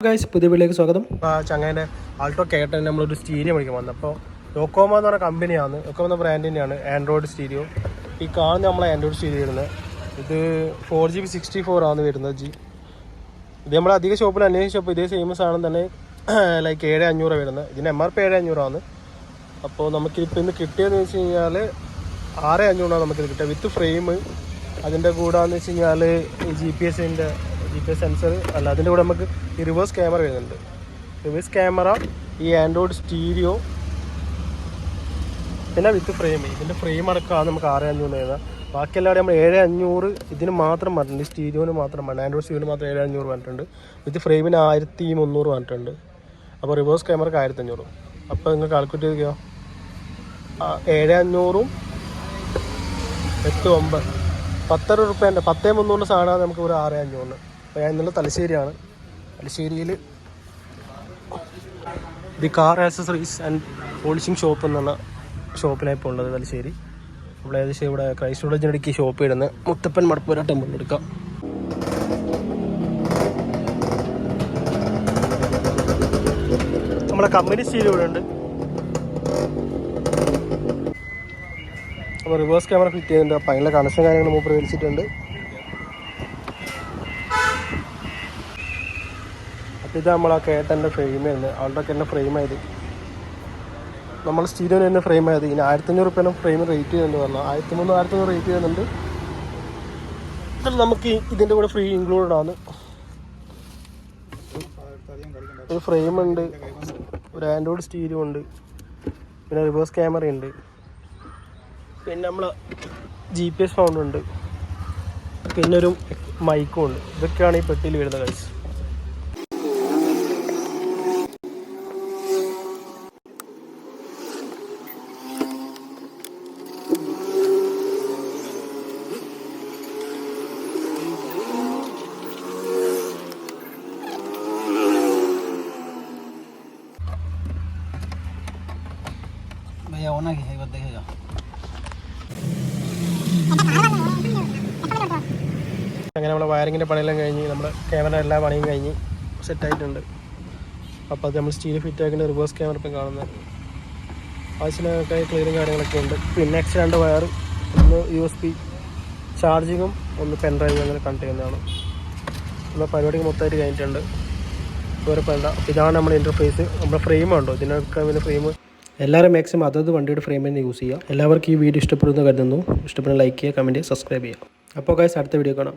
Guys പുതിയ വീട്ടിലേക്ക് സ്വാഗതം. ചങ്ങേന്റെ ആൾട്ടോ കേട്ടൻ നമ്മളൊരു സ്റ്റീരിയോ മേടിക്കാൻ വന്നത് അപ്പോൾ ഡോക്കോമോ എന്ന് പറഞ്ഞ കമ്പനിയാണ് ഡോക്കോമോ എന്ന ബ്രാൻഡിന്റെയാണ് ആൻഡ്രോയിഡ് സ്റ്റീരിയോ. ഈ കാണുന്ന നമ്മളെ ആൻഡ്രോയിഡ് സ്റ്റീരിയോ വരുന്നത്. ഇത് four G B sixty four ആണ് വരുന്നത് ജി. ഇത് നമ്മൾ അധിക ഷോപ്പിൽ അന്വേഷിച്ചപ്പോൾ ഇതേ സെയിം സാധനം തന്നെ ലൈക്ക് ഏഴ് അഞ്ഞൂറ് വരുന്നത്. ഇതിന് എം ആർ പി ഏഴ് അഞ്ഞൂറാണ് അപ്പോൾ നമുക്കിപ്പോൾ ഇന്ന് കിട്ടിയതെന്ന് വെച്ച് കഴിഞ്ഞാൽ ആറ് അഞ്ഞൂറാണ് നമുക്കിത് കിട്ടുക. വിത്ത് ഫ്രെയിം അതിന്റെ കൂടാന്ന് വെച്ച് കഴിഞ്ഞാൽ ജി പി എസിന്റെ ജി പി എസ് സെൻസർ അല്ല അതിന്റെ കൂടെ നമുക്ക് ഈ റിവേഴ്സ് ക്യാമറ വരുന്നുണ്ട്. റിവേഴ്സ് ക്യാമറ ഈ ആൻഡ്രോയിഡ് സ്റ്റീരിയോ പിന്നെ വിത്ത് ഫ്രെയിം ഇതിന്റെ ഫ്രെയിം അടക്കമാണ് നമുക്ക് ആറ് അഞ്ഞൂറ് ഏതാ ബാക്കി എല്ലാവരും നമ്മൾ ഏഴ് അഞ്ഞൂറ് ഇതിന് മാത്രം പറഞ്ഞിട്ടുണ്ട്. സ്റ്റീരിയോന് മാത്രം പറഞ്ഞു ആൻഡ്രോയിഡ് സ്റ്റീരിയോന് മാത്രം ഏഴ് അഞ്ഞൂറ് പറഞ്ഞിട്ടുണ്ട്. വിത്ത് ഫ്രെയിമിന് ആയിരത്തി മുന്നൂറ് പറഞ്ഞിട്ടുണ്ട്. അപ്പോൾ റിവേഴ്സ് ക്യാമറക്ക് ആയിരത്തി അഞ്ഞൂറ്. അപ്പോൾ നിങ്ങൾ കാൽക്കുലേറ്റ് ചെയ്തോ ഏഴ് അഞ്ഞൂറും എട്ട് ഒമ്പത്. പത്തര റുപ്യേന്റെ പത്തേ മുന്നൂറിന്റെ സാധനമാണ് നമുക്ക് ഒരു ആറ് അഞ്ഞൂറിന്. അപ്പോൾ ഞാൻ ഇന്നലെ തലശ്ശേരിയാണ്. തലശ്ശേരിയിൽ the car accessories and polishing shop എന്നുള്ള ഷോപ്പിലാണ് ഇപ്പോൾ ഉള്ളത് തലശ്ശേരി. നമ്മൾ ഏകദേശം ഇവിടെ ക്രൈസ്റ്റ് കോളേജിനടുക്ക് ഷോപ്പ് ഇടുന്ന മുത്തപ്പൻ മടപ്പുര ടെമ്പിൾ എടുക്കാം നമ്മളെ കമ്പനി സ്റ്റീൽ ഇവിടെ ഉണ്ട്. അപ്പോൾ റിവേഴ്സ് ക്യാമറ ഫിറ്റ് ചെയ്യുന്നുണ്ട് അപ്പോൾ അതിനുള്ള കണക്ഷൻ കാര്യങ്ങൾ മൂപ്പർ വിളിച്ചിട്ടുണ്ട്. ഇത് നമ്മളാ കേട്ടന്റെ ഫ്രെയിം ആയിരുന്നു ആളുടെ ഒക്കെ ഫ്രെയിം ആയത്. നമ്മൾ സ്റ്റീരിയോ തന്നെ ഫ്രെയിം ആയത്. ഇനി ആയിരത്തി അഞ്ഞൂറ് റുപ്യാണ് ഫ്രെയിം റേറ്റ് ചെയ്യുന്നുണ്ട് പറഞ്ഞു. ആയിരത്തി മൂന്ന് ആയിരത്തി അഞ്ഞൂറ് റേറ്റ് ചെയ്യുന്നുണ്ട് നമുക്ക് ഇതിന്റെ കൂടെ ഫ്രീ ഇൻക്ലൂഡഡ് ആണ്. ഒരു ഫ്രെയിം ഉണ്ട്. ഒരു ആൻഡ്രോയിഡ് സ്റ്റീരിയോ ഉണ്ട്. പിന്നെ റിവേഴ്സ് ക്യാമറ ഉണ്ട്. പിന്നെ നമ്മൾ ജി പി എസ് ഫോണുണ്ട് പിന്നൊരു മൈക്കും ഉണ്ട്. ഇതൊക്കെയാണ് ഈ പെട്ടിയിൽ വരുന്ന കൈസ് അങ്ങനെ നമ്മൾ വയറിങ്ങിന്റെ പണിയെല്ലാം കഴിഞ്ഞ് നമ്മുടെ ക്യാമറ എല്ലാ പണിയും കഴിഞ്ഞ് സെറ്റായിട്ടുണ്ട് അപ്പോൾ അത് നമ്മൾ സ്റ്റീൽ ഫിറ്റ് ആക്കേണ്ട റിവേഴ്സ് ക്യാമറ ഇപ്പം കാണുന്നത്. ആവശ്യത്തിനൊക്കെ ക്ലീനും കാര്യങ്ങളൊക്കെ ഉണ്ട്. പിന്നെ എക്സ്ട്രാ രണ്ട് വയർ ഒന്ന് യു എസ് പി ചാർജിങ്ങും ഒന്ന് പെൻ ഡ്രൈവ് അങ്ങനെ കണക്ട് ചെയ്യുന്നതാണ്. നമ്മുടെ പരിപാടി മൊത്തമായിട്ട് കഴിഞ്ഞിട്ടുണ്ട്. വേണ്ട അപ്പോൾ ഇതാണ് നമ്മുടെ ഇന്റർഫേസ് നമ്മുടെ ഫ്രെയിം ഉണ്ടോ? ഇതിനൊക്കെ പിന്നെ ഫ്രെയിം എല്ലാവരും മാക്സിമം അതത് വണ്ടിയുടെ ഫ്രെയിം തന്നെ യൂസ് ചെയ്യുക. എല്ലാവർക്കും ഈ വീഡിയോ ഇഷ്ടപ്പെടുന്നു കരുതുന്നു. ഇഷ്ടപ്പെടുന്ന ലൈക്ക് ചെയ്യുക കമന്റ് ചെയ്യുക സബ്സ്ക്രൈബ് ചെയ്യുക. അപ്പോൾ ഗൈസ് അടുത്ത വീഡിയോ കാണാം.